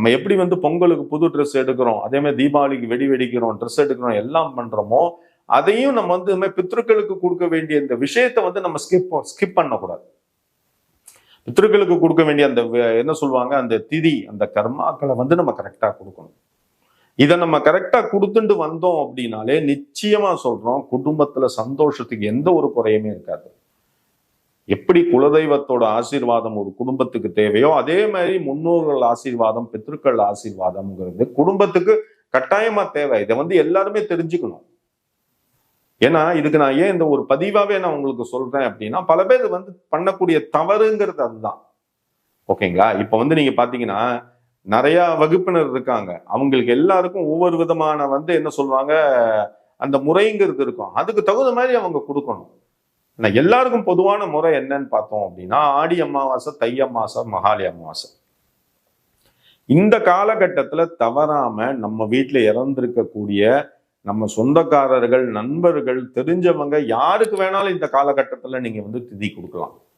நம்ம எப்படி வந்து பொங்கலுக்கு புது ட்ரெஸ் எடுக்கிறோம்? அதே மாதிரி தீபாவளிக்கு வெடி வெடிக்கிறோம் ட்ரெஸ் எடுக்கிறோம் எல்லாம் பண்றோமோ அதையும் நம்ம வந்து பித்ருக்களுக்கு கொடுக்க வேண்டிய இந்த விஷயத்தை வந்து நம்ம ஸ்கிப் ஸ்கிப் பண்ணக்கூடாது. பித்ருக்களுக்கு கொடுக்க வேண்டிய அந்த என்ன சொல்லுவாங்க? அந்த திதி அந்த கர்மாக்களை வந்து நம்ம கரெக்டா கொடுக்கணும். இதை நம்ம கரெக்டா கொடுத்துட்டு வந்தோம் அப்படின்னாலே நிச்சயமா சொல்றோம் குடும்பத்துல சந்தோஷத்துக்கு எந்த ஒரு குறையுமே இருக்காது. எப்படி குலதெய்வத்தோட ஆசீர்வாதம் ஒரு குடும்பத்துக்கு தேவையோ அதே மாதிரி முன்னோர்கள் ஆசீர்வாதம் பித்ருக்கள் ஆசீர்வாதம்ங்கிறது குடும்பத்துக்கு கட்டாயமா தேவை. இதை வந்து எல்லாருமே தெரிஞ்சுக்கணும். ஏன்னா இதுக்கு நான் ஏன் இந்த ஒரு பதிவாவே நான் உங்களுக்கு சொல்றேன் அப்படின்னா பல பேர் வந்து பண்ணக்கூடிய தவறுங்கிறது அதுதான். ஓகேங்களா? இப்ப வந்து நீங்க பாத்தீங்கன்னா நிறைய வகுப்பினர் இருக்காங்க. அவங்களுக்கு எல்லாருக்கும் ஒவ்வொரு விதமான வந்து என்ன சொல்லுவாங்க அந்த முறைங்கிறது இருக்கும். அதுக்கு தகுந்த மாதிரி அவங்க கொடுக்கணும். ஆனா எல்லாருக்கும் பொதுவான முறை என்னன்னு பார்த்தோம் அப்படின்னா ஆடி அமாவாசை தை அமாவாசை மகாலி அமாவாசை. இந்த காலகட்டத்துல தவறாம நம்ம வீட்டுல இறந்திருக்கக்கூடிய நம்ம சொந்தக்காரர்கள் நண்பர்கள் தெரிஞ்சவங்க யாருக்கு வேணாலும் இந்த காலகட்டத்துல நீங்க வந்து திதி கொடுக்கலாம்.